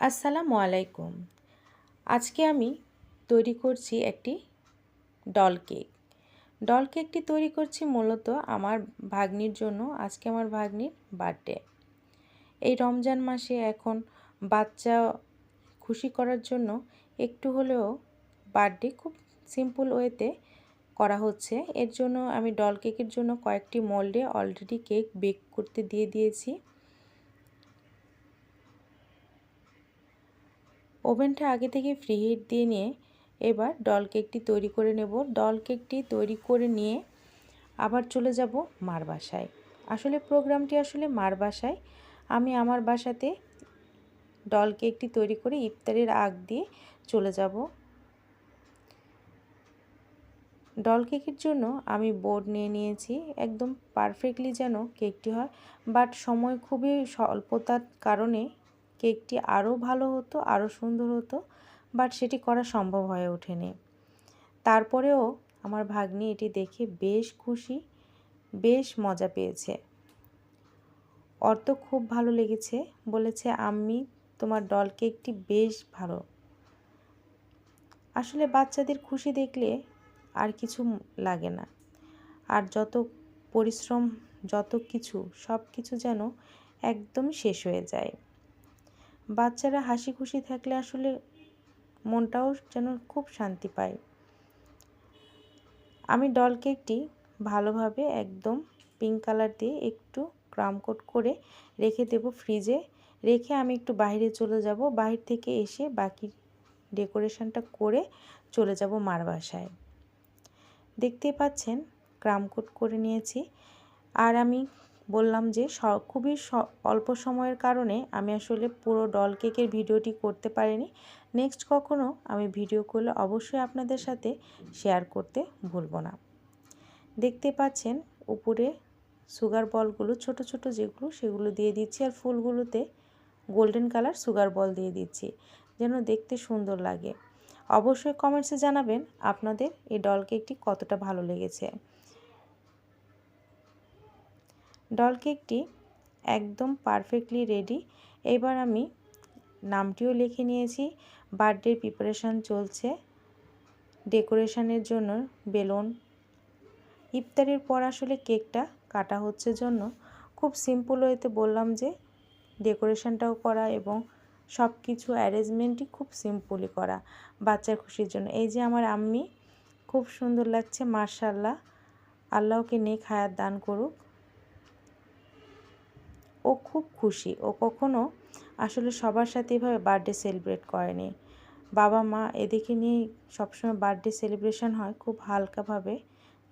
আসসালামু আলাইকুম। আজকে আমি তৈরি করছি একটি ডল কেক। ডল কেকটি তৈরি করছি মূলত আমার ভাগ্নির জন্য, আজকে আমার ভাগ্নির বার্থডে। এই রমজান মাসে এখন বাচ্চা খুশি করার জন্য একটু হলেও বার্থডে খুব সিম্পল ওয়েতে করা হচ্ছে। এর জন্য আমি ডল কেকের জন্য কয়েকটি মোল্ডে অলরেডি কেক বেক করতে দিয়ে দিয়েছি। ওভেনটা আগে থেকে ফ্রি হিট দিয়ে নিয়ে এবার ডল কেকটি তৈরি করে নেব। ডল কেকটি তৈরি করে নিয়ে আবার চলে যাব মার বাসায়। আসলে প্রোগ্রামটি আসলে মার বাসায়। আমি আমার বাসাতে ডল কেকটি তৈরি করে ইফতারের আগ দিয়ে চলে যাব। ডল কেকের জন্য আমি বোর্ড নিয়ে নিয়েছি। একদম পারফেক্টলি যেন কেকটি হয়। বাট সময় খুবই স্বল্পতার কারণে কেকটি আরও ভালো হতো, আরও সুন্দর হতো, বাট সেটি করা সম্ভব হয়ে ওঠেনি। তারপরেও আমার ভাগ্নি এটি দেখে বেশ খুশি, বেশ মজা পেয়েছে। ওর তো খুব ভালো লেগেছে, বলেছে, আমি তোমার ডল কেকটি বেশ ভালো। আসলে বাচ্চাদের খুশি দেখলে আর কিছু লাগে না। আর যত পরিশ্রম, যত কিছু সব কিছু যেন একদম শেষ হয়ে যায়। বাচ্চারা হাসি খুশি থাকলে আসলে মনটাও যেন খুব শান্তি পায়। আমি ডল কেকটি ভালোভাবে একদম পিঙ্ক কালার দিয়ে একটু ক্রাম কোট করে রেখে দেব ফ্রিজে রেখে আমি একটু বাইরে চলে যাব। বাহির থেকে এসে বাকি ডেকোরেশনটা করে চলে যাব মার বাসায়। দেখতেই পাচ্ছেন ক্রাম কোট করে নিয়েছি। আর আমি বললাম যে খুবই অল্প সময়ের কারণে আমি আসলে পুরো ডল কেকের ভিডিওটি করতে পারিনি। নেক্সট কখনও আমি ভিডিও করলে অবশ্যই আপনাদের সাথে শেয়ার করতে ভুলব না। দেখতে পাচ্ছেন উপরে সুগার বলগুলো ছোট ছোট যেগুলো, সেগুলো দিয়ে দিচ্ছি আর ফুলগুলোতে গোল্ডেন কালার সুগার বল দিয়ে দিচ্ছি, যেন দেখতে সুন্দর লাগে। অবশ্যই কমেন্টসে জানাবেন আপনাদের এই ডল কেকটি কতটা ভালো লেগেছে। ডল কেকটি একদম পারফেক্টলি রেডি এবার আমি নামটিও লিখে নিয়েছি। বার্থডে প্রিপারেশান চলছে। ডেকোরেশনের জন্য বেলুন। ইফতারের পর আসলে কেকটা কাটা হচ্ছে জন্য। খুব সিম্পল ওয়েতে বললাম যে ডেকোরেশনটাও করা এবং সব কিছু অ্যারেঞ্জমেন্টই খুব সিম্পলি করা বাচ্চার খুশির জন্য। এই যে আমার আম্মি, খুব সুন্দর লাগছে মার্শাল্লাহ আল্লাহকে নেক হায়াত দান করুক। ও খুব খুশি। ও কখনো আসলে সবার সাথে এভাবে বার্থডে সেলিব্রেট করেনি। বাবা, মা এদিকে নিয়ে সবসময় বার্থডে সেলিব্রেশন হয় খুব হালকাভাবে,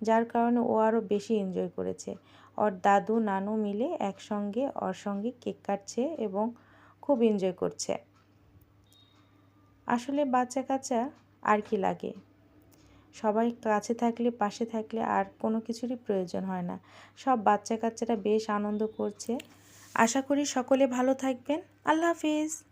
যার কারণে ও আরও বেশি এনজয় করেছে। ওর দাদু, নানু মিলে একসঙ্গে, ওর সঙ্গে কেক কাটছে এবং খুব এনজয় করছে। আসলে বাচ্চা কাচ্চা আর কি লাগে? সবাই কাছে থাকলে, পাশে থাকলে আর কোনো কিছুরই প্রয়োজন হয় না। সব বাচ্চা কাচ্চারা বেশ আনন্দ করছে। আশা করি সকলে ভালো থাকবেন। আল্লাহ হাফিজ।